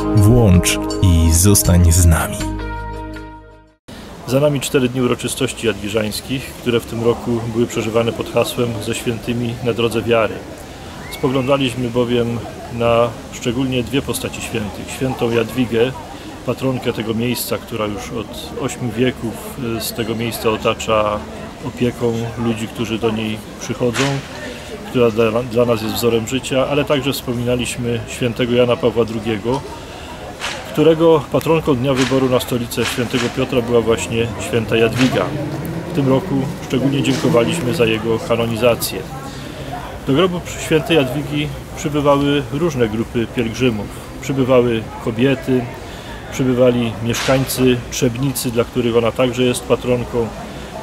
Włącz i zostań z nami. Za nami cztery dni uroczystości jadwiżańskich, które w tym roku były przeżywane pod hasłem ze świętymi na drodze wiary. Spoglądaliśmy bowiem na szczególnie dwie postaci świętych. Świętą Jadwigę, patronkę tego miejsca, która już od ośmiu wieków y, z tego miejsca otacza opieką ludzi, którzy do niej przychodzą, która dla, dla nas jest wzorem życia, ale także wspominaliśmy świętego Jana Pawła II, którego patronką dnia wyboru na stolicę świętego Piotra była właśnie święta Jadwiga. W tym roku szczególnie dziękowaliśmy za jego kanonizację. Do grobu świętej Jadwigi przybywały różne grupy pielgrzymów. Przybywały kobiety, przybywali mieszkańcy Trzebnicy, dla których ona także jest patronką.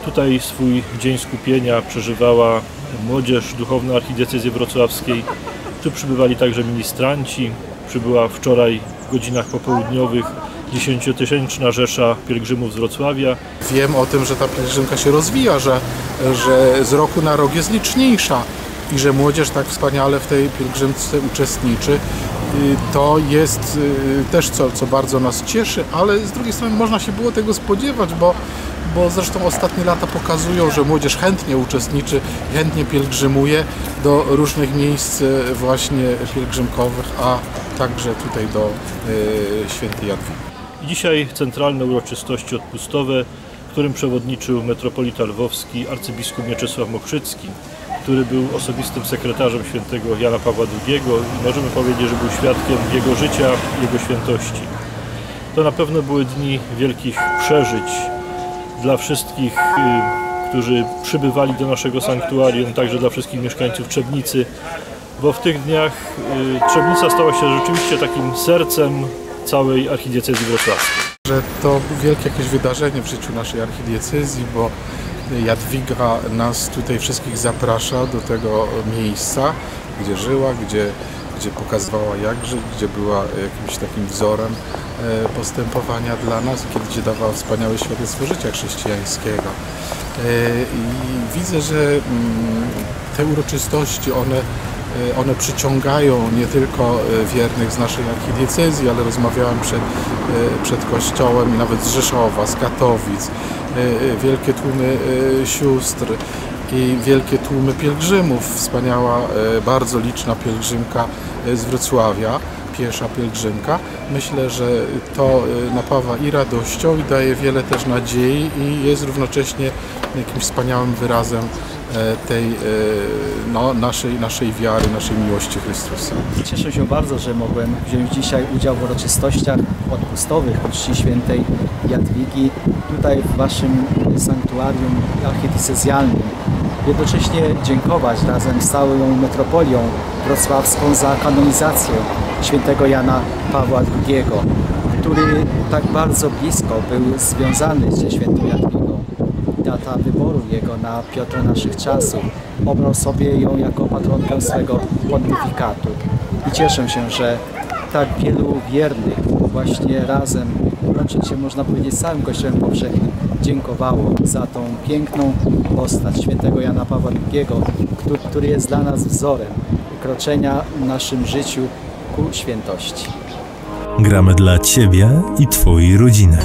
Tutaj swój dzień skupienia przeżywała młodzież duchowna archidiecezji wrocławskiej. Tu przybywali także ministranci. Przybyła wczoraj w godzinach popołudniowych dziesięciotysięczna rzesza pielgrzymów z Wrocławia. Wiem o tym, że ta pielgrzymka się rozwija, że, że z roku na rok jest liczniejsza i że młodzież tak wspaniale w tej pielgrzymce uczestniczy. Y, To jest y, też co, co bardzo nas cieszy, ale z drugiej strony można się było tego spodziewać, bo, bo zresztą ostatnie lata pokazują, że młodzież chętnie uczestniczy, chętnie pielgrzymuje do różnych miejsc y, właśnie pielgrzymkowych, a także tutaj do y, świętej Jadwigi. Dzisiaj centralne uroczystości odpustowe, którym przewodniczył metropolita lwowski arcybiskup Mieczysław Mokrzycki, który był osobistym sekretarzem świętego Jana Pawła II i możemy powiedzieć, że był świadkiem jego życia, jego świętości. To na pewno były dni wielkich przeżyć dla wszystkich, y, którzy przybywali do naszego sanktuarium, także dla wszystkich mieszkańców Trzebnicy, bo w tych dniach y, Trzebnica stała się rzeczywiście takim sercem całej archidiecezji wrocławskiej. że to wielkie jakieś wydarzenie w życiu naszej archidiecezji, bo Jadwiga nas tutaj wszystkich zaprasza do tego miejsca, gdzie żyła, gdzie, gdzie pokazywała jak żyć, gdzie była jakimś takim wzorem e, postępowania dla nas, gdzie dawała wspaniałe świadectwo życia chrześcijańskiego. E, I widzę, że mm, te uroczystości, one E, one przyciągają nie tylko e, wiernych z naszej archidiecezji, ale rozmawiałem przed, e, przed kościołem i nawet z Rzeszowa, z Katowic, wielkie tłumy sióstr i wielkie tłumy pielgrzymów. Wspaniała, bardzo liczna pielgrzymka z Wrocławia, piesza pielgrzymka. Myślę, że to napawa i radością i daje wiele też nadziei i jest równocześnie jakimś wspaniałym wyrazem tej no, naszej, naszej wiary, naszej miłości Chrystusa. Cieszę się bardzo, że mogłem wziąć dzisiaj udział w uroczystościach odpustowych czci świętej Jadwigi tutaj w Waszym sanktuarium archidiecezjalnym. Jednocześnie dziękować razem z całą metropolią wrocławską za kanonizację świętego Jana Pawła II, który tak bardzo blisko był związany ze świętą Jadwigą data wyboru jego na Piotra naszych czasów. Obrał sobie ją jako patronkę swego pontyfikatu. I cieszę się, że tak wielu wiernych właśnie razem, łącząc się można powiedzieć z całym Kościołem powszechnym, dziękowało za tą piękną postać świętego Jana Pawła II, który jest dla nas wzorem kroczenia w naszym życiu ku świętości. Gramy dla Ciebie i Twojej rodziny.